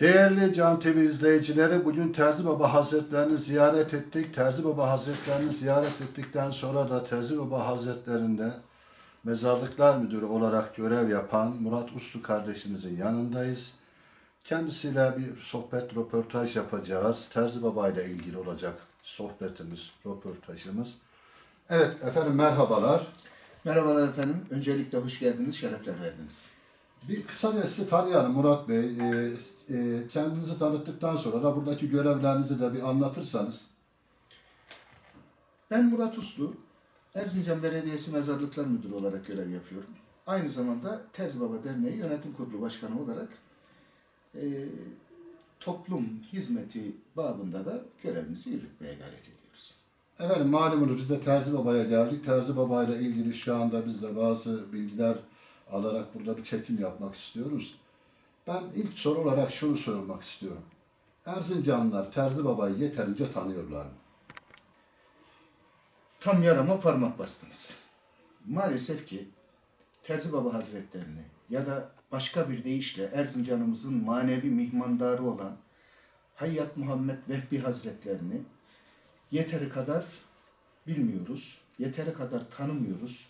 Değerli Can TV izleyicileri, bugün Terzi Baba Hazretlerini ziyaret ettik. Terzi Baba Hazretlerini ziyaret ettikten sonra da Terzi Baba Hazretlerinde Mezarlıklar Müdürü olarak görev yapan Murat Uslu kardeşimizin yanındayız. Kendisiyle bir sohbet, röportaj yapacağız. Terzi Baba ile ilgili olacak sohbetimiz, röportajımız. Evet efendim merhabalar. Merhabalar efendim. Öncelikle hoş geldiniz, şerefler verdiniz. Bir kısaca sizi tanıyalım Murat Bey. Ee, e, kendinizi tanıttıktan sonra da buradaki görevlerinizi de bir anlatırsanız. Ben Murat Uslu, Erzincan Belediyesi Mezarlıklar Müdürü olarak görev yapıyorum. Aynı zamanda Terzi Baba Derneği Yönetim Kurulu Başkanı olarak e, toplum hizmeti babında da görevimizi yürütmeye gayret ediyoruz. Efendim malumunuz biz de Terzi Baba'ya geldik. Terzi Baba ile ilgili şu anda biz de bazı bilgiler alarak burada bir çekim yapmak istiyoruz. Ben ilk soru olarak şunu sormak istiyorum. Erzincanlılar Terzi Baba'yı yeterince tanıyorlar mı? Tam yarama parmak bastınız. Maalesef ki Terzi Baba Hazretlerini ya da başka bir deyişle Erzincan'ımızın manevi mihmandarı olan Hayyat Muhammed Vehbi Hazretlerini yeteri kadar bilmiyoruz, yeteri kadar tanımıyoruz.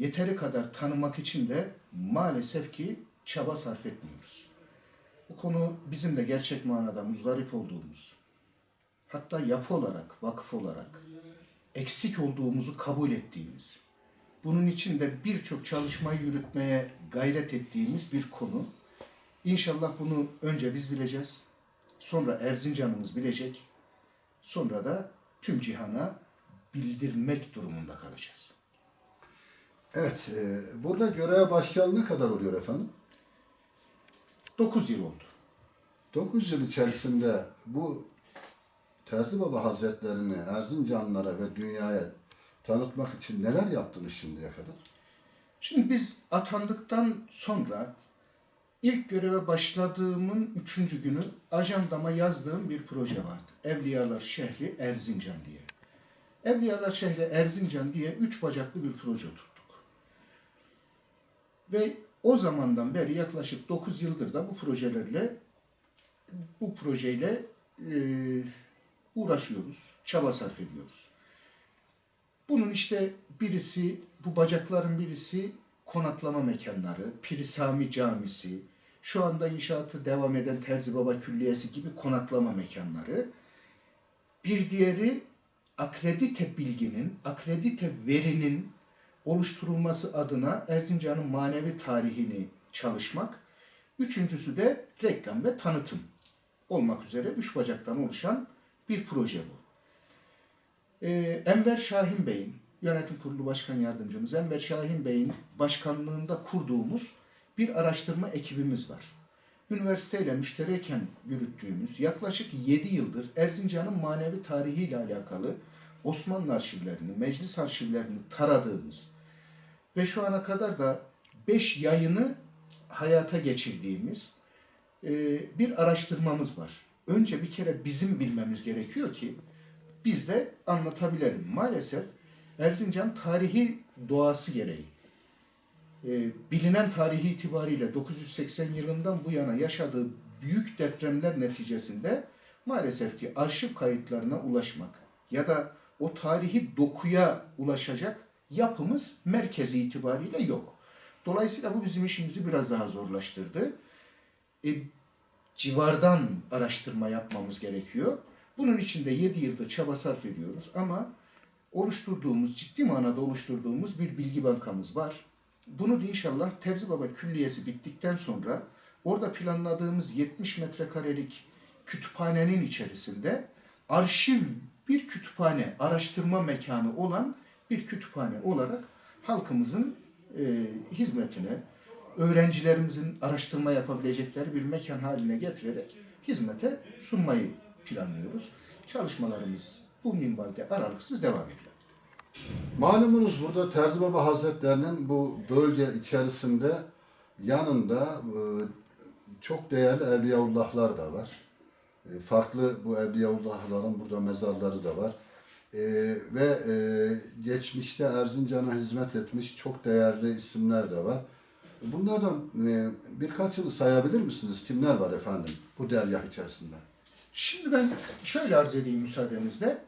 Yeteri kadar tanımak için de maalesef ki çaba sarf etmiyoruz. Bu konu bizim de gerçek manada muzdarip olduğumuz, hatta yapı olarak, vakıf olarak eksik olduğumuzu kabul ettiğimiz, bunun için de birçok çalışmayı yürütmeye gayret ettiğimiz bir konu. İnşallah bunu önce biz bileceğiz, sonra Erzincan'ımız bilecek, sonra da tüm cihana bildirmek durumunda kalacağız. Evet, e, burada göreve başlayalı ne kadar oluyor efendim? 9 yıl oldu. 9 yıl içerisinde bu Terzi Baba Hazretlerini Erzincanlılara ve dünyaya tanıtmak için neler yaptınız şimdiye kadar? Şimdi biz atandıktan sonra ilk göreve başladığımın üçüncü günü ajandama yazdığım bir proje vardı. Evliyalar Şehri Erzincan diye. Evliyalar Şehri Erzincan diye üç bacaklı bir proje tuttuk. Ve o zamandan beri yaklaşık 9 yıldır da bu projelerle bu projeyle e, uğraşıyoruz, çaba sarf ediyoruz. Bunun işte birisi, bu bacakların birisi konaklama mekanları, Pirisami Camisi, şu anda inşaatı devam eden Terzi Baba Külliyesi gibi konaklama mekanları. Bir diğeri akredite bilginin, akredite verinin oluşturulması adına Erzincan'ın manevi tarihini çalışmak. Üçüncüsü de reklam ve tanıtım olmak üzere üç bacaktan oluşan bir proje bu. Ee, Enver Şahin Bey'in, yönetim kurulu başkan yardımcımız Enver Şahin Bey'in başkanlığında kurduğumuz bir araştırma ekibimiz var. Üniversiteyle müştereken yürüttüğümüz yaklaşık 7 yıldır Erzincan'ın manevi tarihiyle alakalı Osmanlı arşivlerini, meclis arşivlerini taradığımız ve şu ana kadar da 5 yayını hayata geçirdiğimiz e, bir araştırmamız var. Önce bir kere bizim bilmemiz gerekiyor ki biz de anlatabilelim. Maalesef Erzincan tarihi doğası gereği e, bilinen tarihi itibariyle 980 yılından bu yana yaşadığı büyük depremler neticesinde maalesef ki arşiv kayıtlarına ulaşmak ya da o tarihi dokuya ulaşacak yapımız merkezi itibariyle yok. Dolayısıyla bu bizim işimizi biraz daha zorlaştırdı. E, civardan araştırma yapmamız gerekiyor. Bunun için de 7 yıldır çaba sarf ediyoruz ama oluşturduğumuz, ciddi manada oluşturduğumuz bir bilgi bankamız var. Bunu da inşallah Terzi Baba Külliyesi bittikten sonra orada planladığımız 70 metrekarelik kütüphanenin içerisinde arşiv bir kütüphane, araştırma mekanı olan bir kütüphane olarak halkımızın e, hizmetine, öğrencilerimizin araştırma yapabilecekleri bir mekan haline getirerek hizmete sunmayı planlıyoruz. Çalışmalarımız bu minvalde aralıksız devam ediyor. Malumunuz burada Terzi Baba Hazretlerinin bu bölge içerisinde yanında e, çok değerli Evliyaullahlar da var. E, Farklı bu Evliyaullahların burada mezarları da var. E, ve e, geçmişte Erzincan'a hizmet etmiş çok değerli isimler de var. Bunlardan e, birkaçını sayabilir misiniz? Kimler var efendim bu dergah içerisinde? Şimdi ben şöyle arz edeyim müsaadenizle.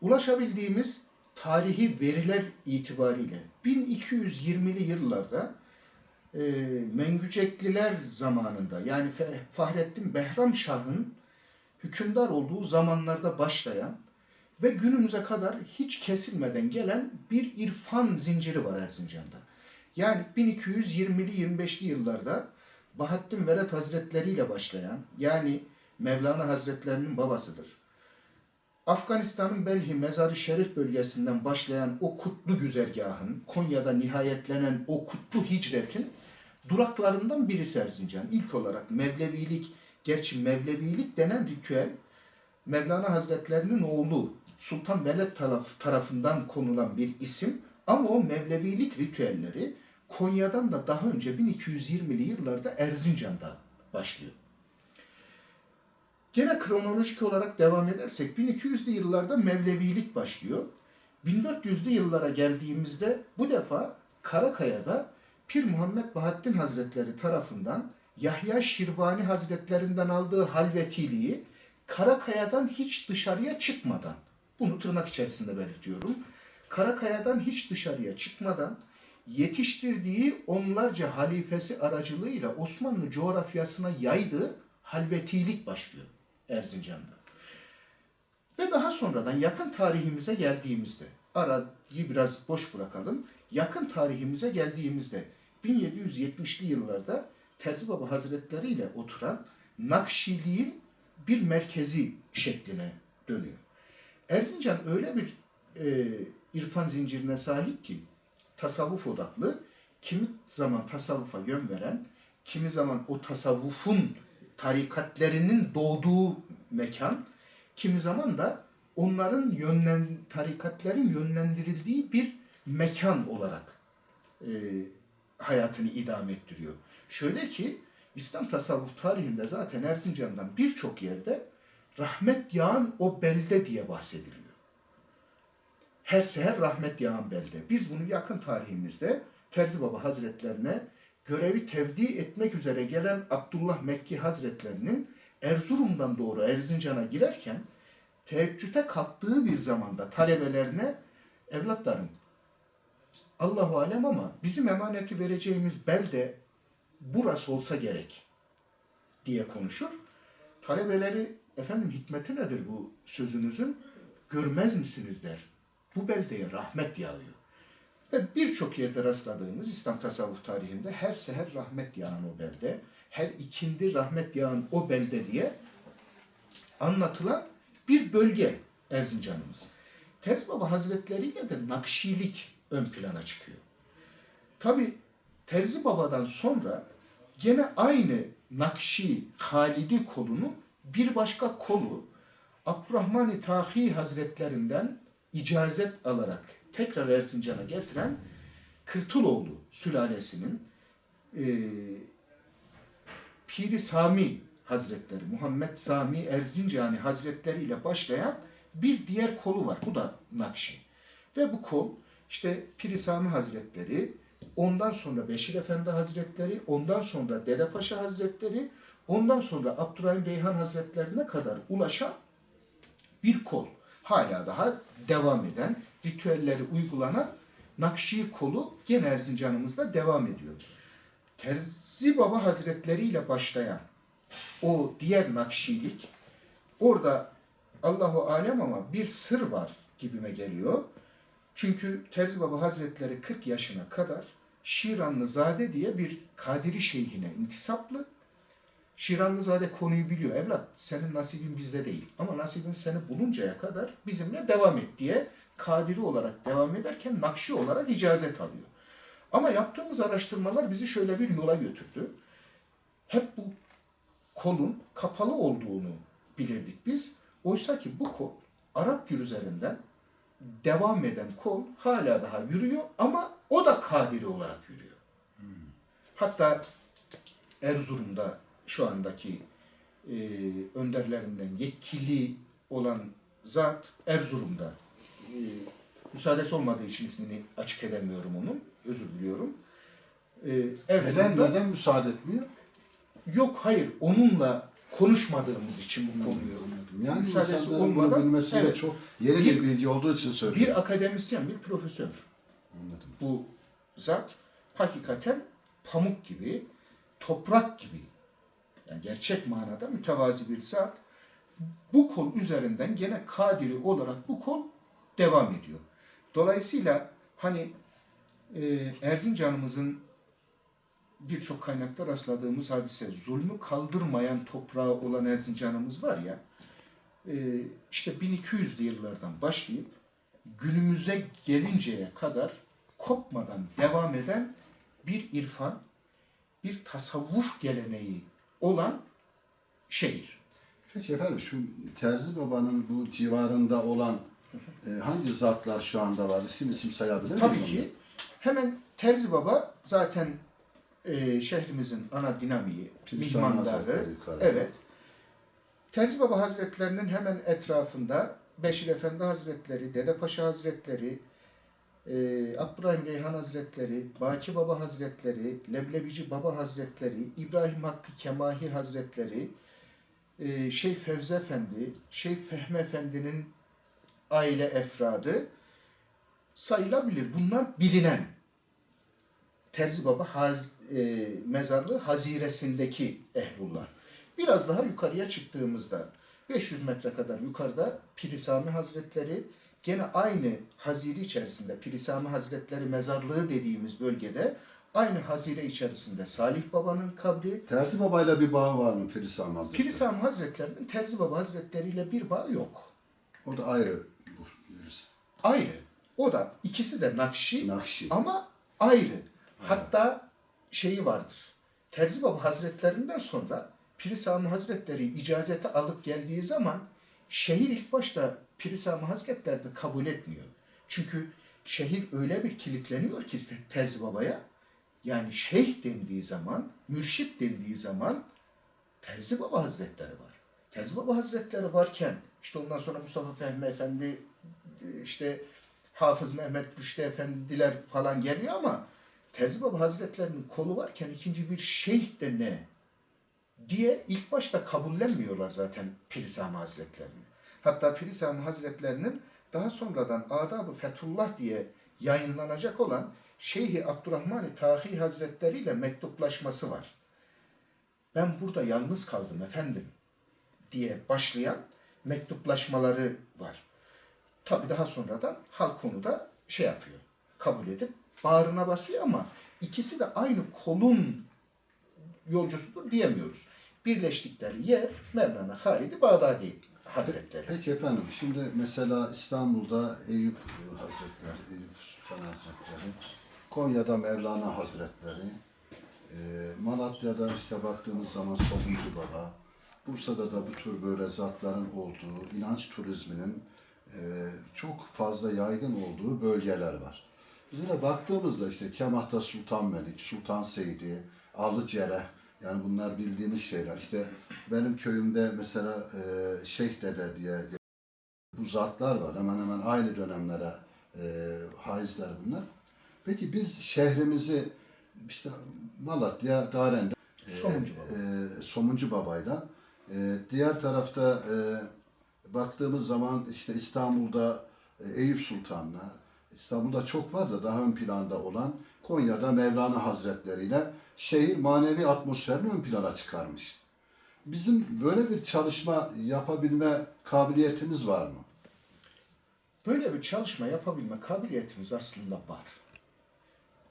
Ulaşabildiğimiz tarihi veriler itibariyle 1220'li yıllarda e, Mengücekliler zamanında yani Fahrettin Behram Şah'ın hükümdar olduğu zamanlarda başlayan ve günümüze kadar hiç kesilmeden gelen bir irfan zinciri var Erzincan'da. Yani 1220'li 25'li yıllarda Bahattin Veled Hazretleri ile başlayan yani Mevlana Hazretlerinin babasıdır. Afganistan'ın Belhi Mezarı Şerif bölgesinden başlayan o kutlu güzergahın, Konya'da nihayetlenen o kutlu hicretin duraklarından birisi Erzincan. İlk olarak Mevlevilik, gerçi Mevlevilik denen ritüel Mevlana Hazretlerinin oğlu Sultan Veled taraf, tarafından konulan bir isim ama o Mevlevilik ritüelleri Konya'dan da daha önce 1220'li yıllarda Erzincan'da başlıyor. Gene kronolojik olarak devam edersek 1200'lü yıllarda Mevlevilik başlıyor. 1400'lü yıllara geldiğimizde bu defa Karakaya'da Pir Muhammed Bahattin Hazretleri tarafından Yahya Şirvani Hazretlerinden aldığı halvetiliği Karakaya'dan hiç dışarıya çıkmadan, bunu tırnak içerisinde belirtiyorum, Karakaya'dan hiç dışarıya çıkmadan yetiştirdiği onlarca halifesi aracılığıyla Osmanlı coğrafyasına yaydığı halvetilik başlıyor Erzincan'da. Ve daha sonradan yakın tarihimize geldiğimizde, arayı biraz boş bırakalım, yakın tarihimize geldiğimizde 1770'li yıllarda Terzi Baba Hazretleri ile oturan Nakşiliğin bir merkezi şekline dönüyor. Erzincan öyle bir e, irfan zincirine sahip ki tasavvuf odaklı, kimi zaman tasavvufa yön veren, kimi zaman o tasavvufun tarikatlerinin doğduğu mekan, kimi zaman da onların yönlen tarikatlerin yönlendirildiği bir mekan olarak e, hayatını idame ettiriyor. Şöyle ki İslam tasavvuf tarihinde zaten Erzincan'dan birçok yerde rahmet yağan o belde diye bahsediliyor. Her seher rahmet yağan belde. Biz bunu yakın tarihimizde Terzi Baba Hazretlerine görevi tevdi etmek üzere gelen Abdullah Mekki Hazretlerinin Erzurum'dan doğru Erzincan'a girerken teheccüde kalktığı bir zamanda talebelerine evlatlarım Allahu alem ama bizim emaneti vereceğimiz belde burası olsa gerek diye konuşur. Talebeleri efendim hikmeti nedir bu sözünüzün? Görmez misiniz der. Bu beldeye rahmet yağıyor. Ve birçok yerde rastladığımız İslam tasavvuf tarihinde her seher rahmet yağan o belde, her ikindi rahmet yağan o belde diye anlatılan bir bölge Erzincan'ımız. Terzi Baba Hazretleri ile de Nakşilik ön plana çıkıyor. Tabi Terzi Baba'dan sonra gene aynı Nakşi Halidi kolunun bir başka kolu Abdurrahman-ı Tahi Hazretlerinden icazet alarak tekrar Erzincan'a getiren Kırtıloğlu sülalesinin e, Piri Sami Hazretleri, Muhammed Sami Erzincani Hazretleri ile başlayan bir diğer kolu var. Bu da Nakşi. Ve bu kol işte Piri Sami Hazretleri, ondan sonra Beşir Efendi Hazretleri, ondan sonra Dede Paşa Hazretleri, ondan sonra Abdurrahim Beyhan Hazretlerine kadar ulaşan bir kol. Hala daha devam eden, ritüelleri uygulanan Nakşi kolu gene Erzincan'ımızda devam ediyor. Terzi Baba Hazretleri ile başlayan o diğer Nakşilik orada Allahu alem ama bir sır var gibime geliyor. Çünkü Terzi Baba Hazretleri 40 yaşına kadar Şiranlı Zade diye bir Kadiri şeyhine intisaplı. Şiranlı Zade konuyu biliyor. Evlat senin nasibin bizde değil. Ama nasibin seni buluncaya kadar bizimle devam et diye Kadiri olarak devam ederken Nakşi olarak icazet alıyor. Ama yaptığımız araştırmalar bizi şöyle bir yola götürdü. Hep bu kolun kapalı olduğunu bilirdik biz. Oysa ki bu kol Arap üzerinden devam eden kol hala daha yürüyor ama o da kadiri olarak yürüyor. Hatta Erzurum'da şu andaki e, önderlerinden yetkili olan zat Erzurum'da e, müsaadesi olmadığı için ismini açık edemiyorum onun. Özür diliyorum. e, Neden, Erzurum'da neden müsaade etmiyor? yok hayır onunla konuşmadığımız için bu konuyu Yani müsaadesi insanların bunu olmadan evet, çok yeni bir, Bir- bilgi olduğu için söylüyorum. bir akademisyen bir profesör Anladım. bu zat hakikaten pamuk gibi, toprak gibi, yani gerçek manada mütevazi bir zat. Bu kol üzerinden gene kadiri olarak bu kol devam ediyor. Dolayısıyla hani e, Erzincan'ımızın birçok kaynakta rastladığımız hadise, zulmü kaldırmayan toprağı olan Erzincan'ımız var ya, e, işte 1200'lü yıllardan başlayıp günümüze gelinceye kadar kopmadan devam eden bir irfan, bir tasavvuf geleneği olan şehir. Peki efendim şu Terzi Baba'nın bu civarında olan e, hangi zatlar şu anda var? İsim isim sayabilir miyiz? Tabii ki hemen Terzi Baba zaten e, şehrimizin ana dinamiği, mihmandarı. Evet. Terzi Baba Hazretlerinin hemen etrafında Beşir Efendi Hazretleri, Dede Paşa Hazretleri, e, Abdurrahim Reyhan Hazretleri, Baki Baba Hazretleri, Leblebici Baba Hazretleri, İbrahim Hakkı Kemahi Hazretleri, e, Şeyh Fevzi Efendi, Şeyh Fehmi Efendi'nin aile efradı sayılabilir. Bunlar bilinen. Terzi Baba haz, e, mezarlığı haziresindeki ehlullah. Biraz daha yukarıya çıktığımızda 500 metre kadar yukarıda Pirisami Hazretleri gene aynı hazire içerisinde Pirisami Hazretleri mezarlığı dediğimiz bölgede aynı hazire içerisinde Salih Baba'nın kabri. Terzi Baba'yla bir bağı var mı Pirisam Hazretleri? Pirisami Hazretleri'nin Terzi Baba Hazretleri ile bir bağı yok. O da ayrı. Ayrı. O da ikisi de Nakşi Nakşi. ama ayrı. Hatta şeyi vardır. Terzi Baba Hazretlerinden sonra Piri Sami Hazretleri icazeti alıp geldiği zaman şehir ilk başta Piri Sami Hazretlerini kabul etmiyor. Çünkü şehir öyle bir kilitleniyor ki Terzi Baba'ya yani şeyh dendiği zaman, mürşit dendiği zaman Terzi Baba Hazretleri var. Terzi Baba Hazretleri varken işte ondan sonra Mustafa Fehmi Efendi işte Hafız Mehmet Rüştü Efendiler falan geliyor ama Terzi Baba Hazretlerinin kolu varken ikinci bir şeyh de ne diye ilk başta kabullenmiyorlar zaten Pir Sami Hazretlerini. Hatta Sami Hazretlerinin daha sonradan Adab-ı Fethullah diye yayınlanacak olan Şeyhi Abdurrahman-ı Tahi Hazretleri ile mektuplaşması var. Ben burada yalnız kaldım efendim diye başlayan mektuplaşmaları var. Tabi daha sonradan halk konuda şey yapıyor, kabul edip bağrına basıyor ama ikisi de aynı kolun yolcusudur diyemiyoruz. Birleştikleri yer Mevlana Halid-i Bağdadi Hazretleri. Peki efendim şimdi mesela İstanbul'da Eyüp Hazretleri, Eyüp Sultan Hazretleri, Konya'da Mevlana Hazretleri, e, Malatya'da işte baktığımız zaman Somuncu Baba, Bursa'da da bu tür böyle zatların olduğu, inanç turizminin e, çok fazla yaygın olduğu bölgeler var. Biz de baktığımızda işte Kemah'ta Sultan Melik, Sultan Seydi, Alıcere, yani bunlar bildiğimiz şeyler. İşte benim köyümde mesela e, Şeyh Dede diye bu zatlar var. Hemen hemen aynı dönemlere e, haizler bunlar. Peki biz şehrimizi işte Malatya, Daren'de e, Somuncu Baba. e, Somuncu Baba'yla e, diğer tarafta e, baktığımız zaman işte İstanbul'da e, Eyüp Sultan'la İstanbul'da çok var da daha ön planda olan Konya'da Mevlana Hazretleri ile şehir manevi atmosferini ön plana çıkarmış. Bizim böyle bir çalışma yapabilme kabiliyetimiz var mı? Böyle bir çalışma yapabilme kabiliyetimiz aslında var.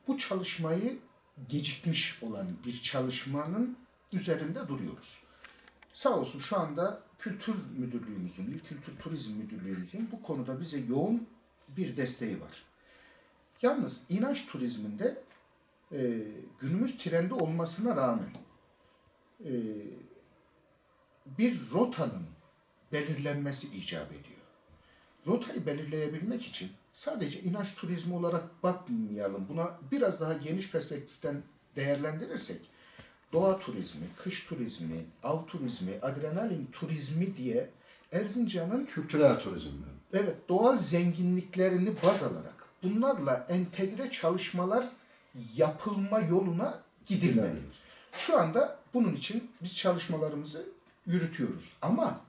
Bu çalışmayı gecikmiş olan bir çalışmanın üzerinde duruyoruz. Sağ olsun şu anda Kültür Müdürlüğümüzün, İl Kültür Turizm Müdürlüğümüzün bu konuda bize yoğun bir desteği var. Yalnız inanç turizminde e, günümüz trendi olmasına rağmen e, bir rotanın belirlenmesi icap ediyor. Rotayı belirleyebilmek için sadece inanç turizmi olarak bakmayalım. Buna biraz daha geniş perspektiften değerlendirirsek doğa turizmi, kış turizmi, av turizmi, adrenalin turizmi diye Erzincan'ın Kültürel turizmden. evet doğal zenginliklerini baz alarak bunlarla entegre çalışmalar yapılma yoluna gidilmeli. Şu anda bunun için biz çalışmalarımızı yürütüyoruz. Ama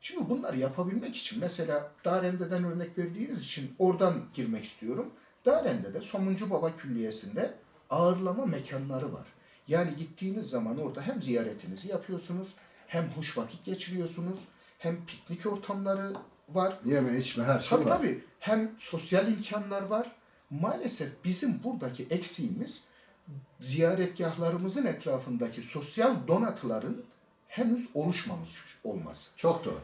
şimdi bunları yapabilmek için mesela Darende'den örnek verdiğiniz için oradan girmek istiyorum. Darende'de Somuncu Baba Külliyesi'nde ağırlama mekanları var. Yani gittiğiniz zaman orada hem ziyaretinizi yapıyorsunuz, hem hoş vakit geçiriyorsunuz, hem piknik ortamları var. Yeme içme her şey Tabii var. tabii. Hem sosyal imkanlar var. Maalesef bizim buradaki eksiğimiz ziyaretgahlarımızın etrafındaki sosyal donatıların henüz oluşmamış olması. Çok doğru.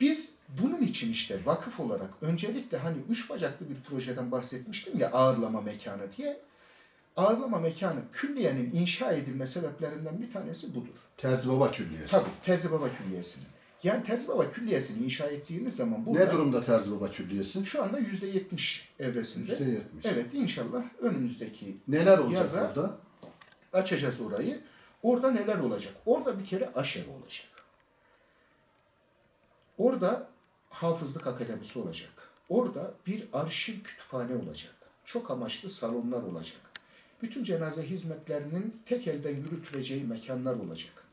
Biz bunun için işte vakıf olarak öncelikle hani üç bacaklı bir projeden bahsetmiştim ya ağırlama mekanı diye. Ağırlama mekanı külliyenin inşa edilme sebeplerinden bir tanesi budur. Terzi Baba Külliyesi. Tabii Terzi Baba Külliyesi'nin. Yani Terzi Baba Külliyesi'ni inşa ettiğiniz zaman burada Ne durumda Terzi Baba Külliyesi? şu anda yüzde yetmiş evresinde. %70. Evet inşallah önümüzdeki Neler olacak Yaza- orada? açacağız orayı. Orada neler olacak? Orada bir kere aşevi olacak. Orada hafızlık akademisi olacak. Orada bir arşiv kütüphane olacak. Çok amaçlı salonlar olacak. Bütün cenaze hizmetlerinin tek elden yürütüleceği mekanlar olacak.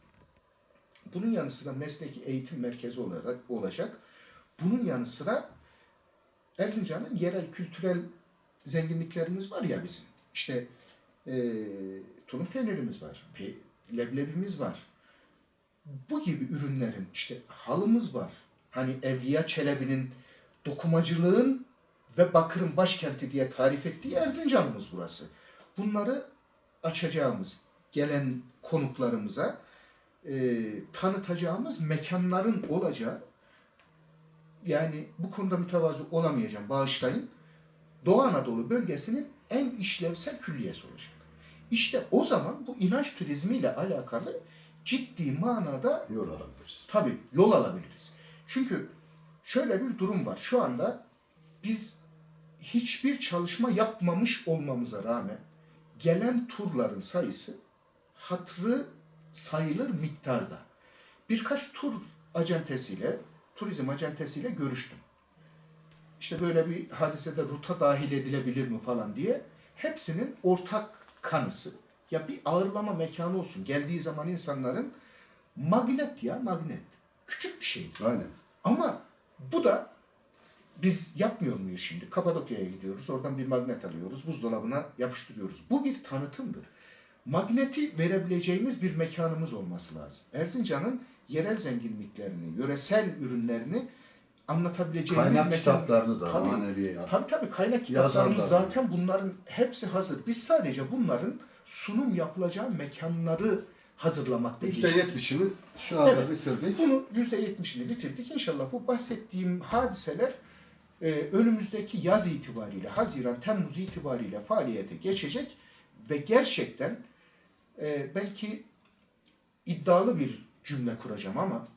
Bunun yanı sıra mesleki eğitim merkezi olarak olacak. Bunun yanı sıra Erzincan'ın yerel kültürel zenginliklerimiz var ya bizim. İşte e, tulum peynirimiz var, leblebimiz var. Bu gibi ürünlerin işte halımız var. Hani Evliya Çelebi'nin dokumacılığın ve bakırın başkenti diye tarif ettiği Erzincan'ımız burası. Bunları açacağımız, gelen konuklarımıza e, tanıtacağımız mekanların olacağı yani bu konuda mütevazı olamayacağım, bağışlayın. Doğu Anadolu bölgesinin en işlevsel külliyesi olacak. İşte o zaman bu inanç turizmiyle alakalı ciddi manada Yol alabiliriz. tabii yol alabiliriz. Çünkü şöyle bir durum var. Şu anda biz hiçbir çalışma yapmamış olmamıza rağmen gelen turların sayısı hatırı sayılır miktarda. Birkaç tur acentesiyle, turizm acentesiyle görüştüm. İşte böyle bir hadisede ruta dahil edilebilir mi falan diye hepsinin ortak kanısı. Ya bir ağırlama mekanı olsun. Geldiği zaman insanların magnet ya magnet. Küçük bir şey. Aynen. Ama bu da biz yapmıyor muyuz şimdi? Kapadokya'ya gidiyoruz. Oradan bir magnet alıyoruz. Buzdolabına yapıştırıyoruz. Bu bir tanıtımdır. Magneti verebileceğimiz bir mekanımız olması lazım. Erzincan'ın yerel zenginliklerini, yöresel ürünlerini anlatabileceğimiz Kaynak mekan... kitaplarını da Tabii. maneviyat. Tabii tabii kaynak kitaplarımız Yazarlar. zaten bunların hepsi hazır. Biz sadece bunların sunum yapılacağı mekanları hazırlamakta geçtik. %70'ini şu anda Evet. bitirdik. Bunu %70'ini bitirdik. İnşallah bu bahsettiğim hadiseler e, önümüzdeki yaz itibariyle, Haziran, Temmuz itibariyle faaliyete geçecek ve gerçekten e, belki iddialı bir cümle kuracağım ama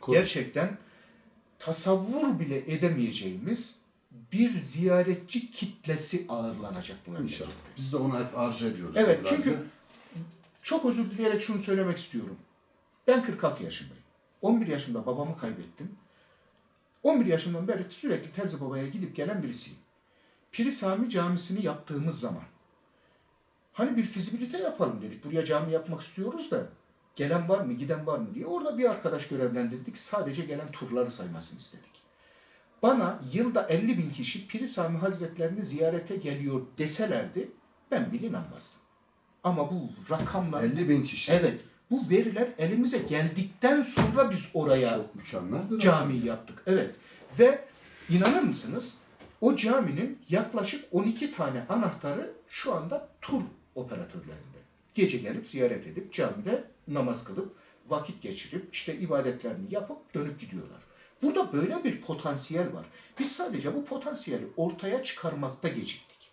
Kur. gerçekten tasavvur bile edemeyeceğimiz bir ziyaretçi kitlesi ağırlanacak bu memlekette. Biz de onu hep arzu ediyoruz. Evet yıllarca. çünkü çok özür dileyerek şunu söylemek istiyorum. Ben 46 yaşındayım. 11 yaşında babamı kaybettim. 11 yaşından beri sürekli Terzi Baba'ya gidip gelen birisiyim. Piri Sami Camisi'ni yaptığımız zaman hani bir fizibilite yapalım dedik. Buraya cami yapmak istiyoruz da gelen var mı, giden var mı diye. Orada bir arkadaş görevlendirdik. Sadece gelen turları saymasını istedik. Bana yılda 50 bin kişi Piri Sami Hazretlerini ziyarete geliyor deselerdi ben bile inanmazdım. Ama bu rakamlar 50 bin kişi. Evet. Bu veriler elimize geldikten sonra biz oraya Çok mükemmel bir cami yaptık. Evet. Ve inanır mısınız? O caminin yaklaşık 12 tane anahtarı şu anda tur operatörlerinde. Gece gelip ziyaret edip camide namaz kılıp vakit geçirip işte ibadetlerini yapıp dönüp gidiyorlar. Burada böyle bir potansiyel var. Biz sadece bu potansiyeli ortaya çıkarmakta geciktik.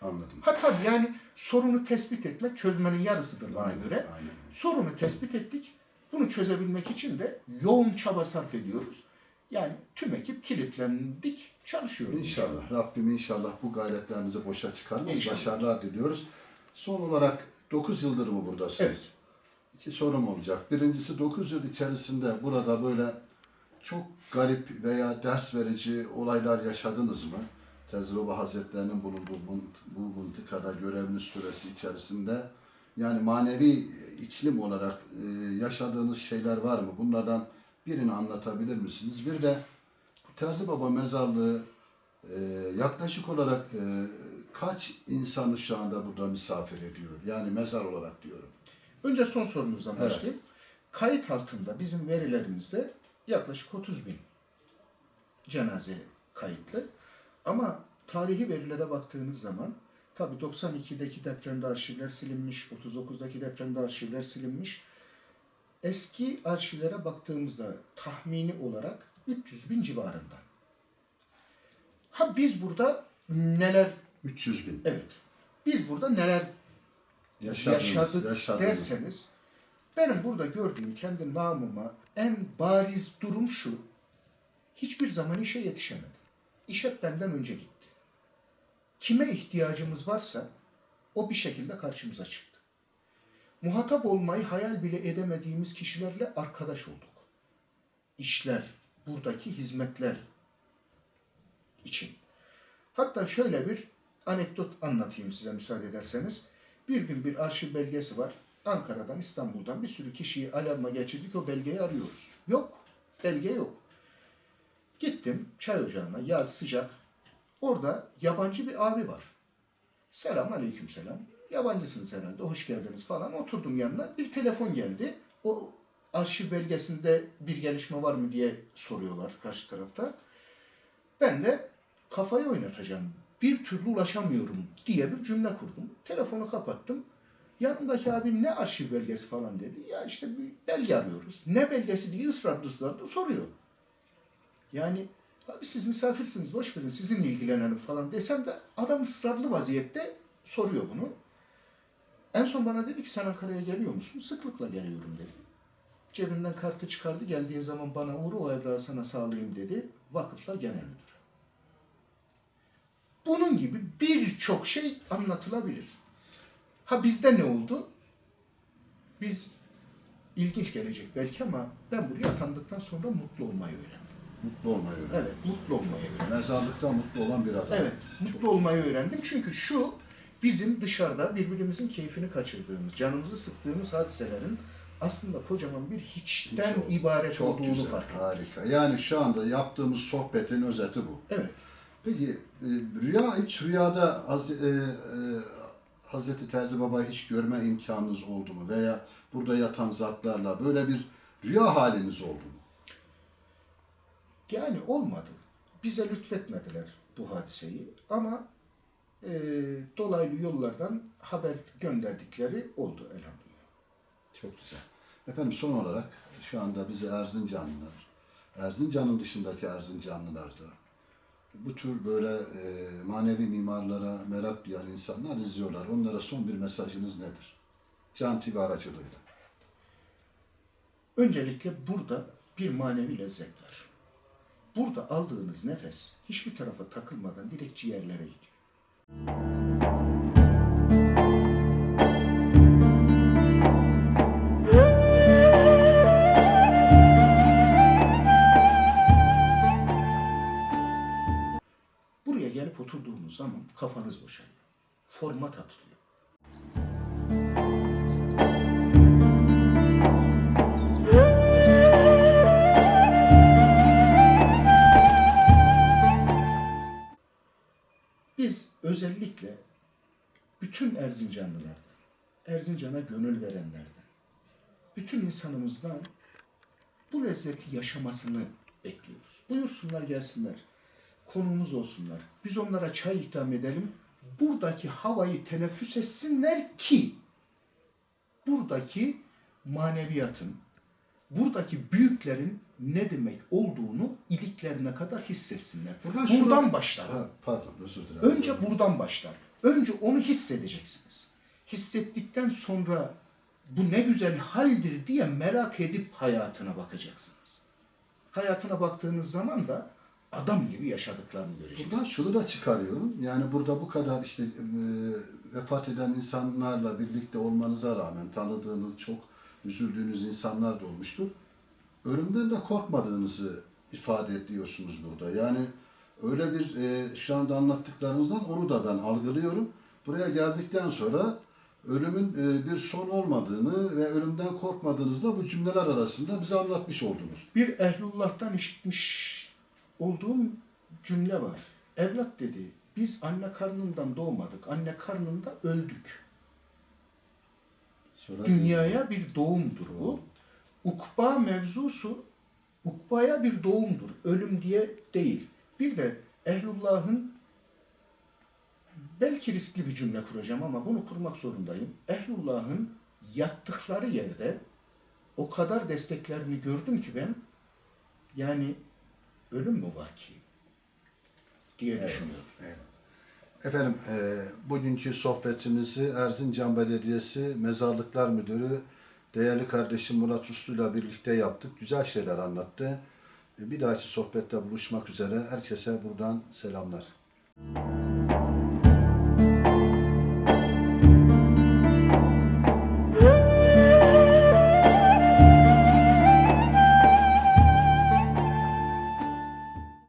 Anladım. Ha tabii yani sorunu tespit etmek çözmenin yarısıdır bana Aynen, göre. aynen. Sorunu tespit ettik. Bunu çözebilmek için de yoğun çaba sarf ediyoruz. Yani tüm ekip kilitlendik, çalışıyoruz. İnşallah. Rabbim inşallah bu gayretlerinizi boşa çıkarmaz. İnşallah. Başarılar diliyoruz. Son olarak 9 yıldır mı buradasınız? Evet. İki sorum olacak. Birincisi 9 yıl içerisinde burada böyle çok garip veya ders verici olaylar yaşadınız mı? Terzi Baba Hazretlerinin bulunduğu bu, mıntıkada göreviniz süresi içerisinde yani manevi iklim olarak e, yaşadığınız şeyler var mı? Bunlardan birini anlatabilir misiniz? Bir de Terzi Baba mezarlığı e, yaklaşık olarak e, kaç insanı şu anda burada misafir ediyor? Yani mezar olarak diyorum. Önce son sorunuzdan Evet. başlayayım. Kayıt altında bizim verilerimizde yaklaşık 30 bin cenaze kayıtlı. Ama tarihi verilere baktığınız zaman tabi 92'deki depremde arşivler silinmiş, 39'daki depremde arşivler silinmiş. Eski arşivlere baktığımızda tahmini olarak 300 bin civarında. Ha biz burada neler 300 bin. evet biz burada neler Yaşadığınız, yaşadık derseniz benim burada gördüğüm kendi namıma en bariz durum şu. Hiçbir zaman işe yetişemedim. İş hep benden önce gitti. Kime ihtiyacımız varsa o bir şekilde karşımıza çıktı. Muhatap olmayı hayal bile edemediğimiz kişilerle arkadaş olduk. İşler, buradaki hizmetler için. Hatta şöyle bir anekdot anlatayım size müsaade ederseniz. Bir gün bir arşiv belgesi var. Ankara'dan, İstanbul'dan bir sürü kişiyi alarma geçirdik. O belgeyi arıyoruz. Yok. Belge yok. Gittim çay ocağına. Yaz sıcak. Orada yabancı bir abi var. Selam aleyküm selam. Yabancısınız herhalde. Hoş geldiniz falan. Oturdum yanına. Bir telefon geldi. O arşiv belgesinde bir gelişme var mı diye soruyorlar karşı tarafta. Ben de kafayı oynatacağım. Bir türlü ulaşamıyorum diye bir cümle kurdum. Telefonu kapattım. Yanımdaki abi ne arşiv belgesi falan dedi. Ya işte bir belge arıyoruz. Ne belgesi diye ısrarlı ısrarlı soruyor. Yani abi siz misafirsiniz boş verin sizinle ilgilenelim falan desem de adam ısrarlı vaziyette soruyor bunu. En son bana dedi ki sen Ankara'ya geliyor musun? Sıklıkla geliyorum dedi. Cebinden kartı çıkardı. Geldiği zaman bana uğra o evrağı sana sağlayayım dedi. Vakıflar Genel Müdürü. Bunun gibi birçok şey anlatılabilir. Ha bizde ne oldu? Biz ilginç gelecek belki ama ben buraya atandıktan sonra mutlu olmayı öğrendim. Mutlu olmayı öğrendim. Evet, mutlu olmayı öğrendim. Mezarlıkta mutlu olan bir adam. Evet, mutlu olmayı öğrendim. Çünkü şu bizim dışarıda birbirimizin keyfini kaçırdığımız, canımızı sıktığımız hadiselerin aslında kocaman bir hiçten Hiç ibaret Çok olduğunu güzel, fark ettim. harika. Yani şu anda yaptığımız sohbetin özeti bu. Evet. Peki e, rüya hiç rüyada Haz, e, e, Hazreti Terzi Baba'yı hiç görme imkanınız oldu mu? Veya burada yatan zatlarla böyle bir rüya haliniz oldu mu? Yani olmadı. Bize lütfetmediler bu hadiseyi ama e, dolaylı yollardan haber gönderdikleri oldu elhamdülillah. Çok güzel. Efendim son olarak şu anda bizi Erzincanlılar, Erzincan'ın dışındaki Erzincanlılar da bu tür böyle e, manevi mimarlara merak duyan insanlar izliyorlar. Onlara son bir mesajınız nedir? Can TV aracılığıyla. Öncelikle burada bir manevi lezzet var. Burada aldığınız nefes hiçbir tarafa takılmadan direkt ciğerlere gidiyor. Buraya zaman kafanız boşalıyor. Format atılıyor. Biz özellikle bütün Erzincanlılardan, Erzincan'a gönül verenlerden, bütün insanımızdan bu lezzeti yaşamasını bekliyoruz. Buyursunlar gelsinler, konuğumuz olsunlar. Biz onlara çay ikram edelim. Buradaki havayı teneffüs etsinler ki buradaki maneviyatın, buradaki büyüklerin ne demek olduğunu iliklerine kadar hissetsinler. Buradan Buradan başlar. Ha, pardon özür dilerim. Önce buradan başlar. Önce onu hissedeceksiniz. Hissettikten sonra bu ne güzel haldir diye merak edip hayatına bakacaksınız. Hayatına baktığınız zaman da adam gibi yaşadıklarını Buradan göreceksiniz. şunu da çıkarıyorum. Yani burada bu kadar işte e, vefat eden insanlarla birlikte olmanıza rağmen tanıdığınız, çok üzüldüğünüz insanlar da olmuştur. Ölümden de korkmadığınızı ifade ediyorsunuz burada. Yani Öyle bir e, şu anda anlattıklarınızdan onu da ben algılıyorum. Buraya geldikten sonra ölümün e, bir son olmadığını ve ölümden korkmadığınızı da bu cümleler arasında bize anlatmış oldunuz. Bir ehlullah'tan işitmiş olduğum cümle var. Evlat dedi, biz anne karnından doğmadık, anne karnında öldük. Sonra Dünyaya bir doğumdur bu. Ukba mevzusu ukbaya bir doğumdur. Ölüm diye değil. Bir de ehlullah'ın belki riskli bir cümle kuracağım ama bunu kurmak zorundayım. Ehlullah'ın yattıkları yerde o kadar desteklerini gördüm ki ben yani ölüm mü var ki diye düşünüyorum. Efendim, e, bugünkü sohbetimizi Erzincan Belediyesi Mezarlıklar Müdürü değerli kardeşim Murat Uslu ile birlikte yaptık. Güzel şeyler anlattı. E, bir dahaki sohbette buluşmak üzere. Herkese buradan selamlar.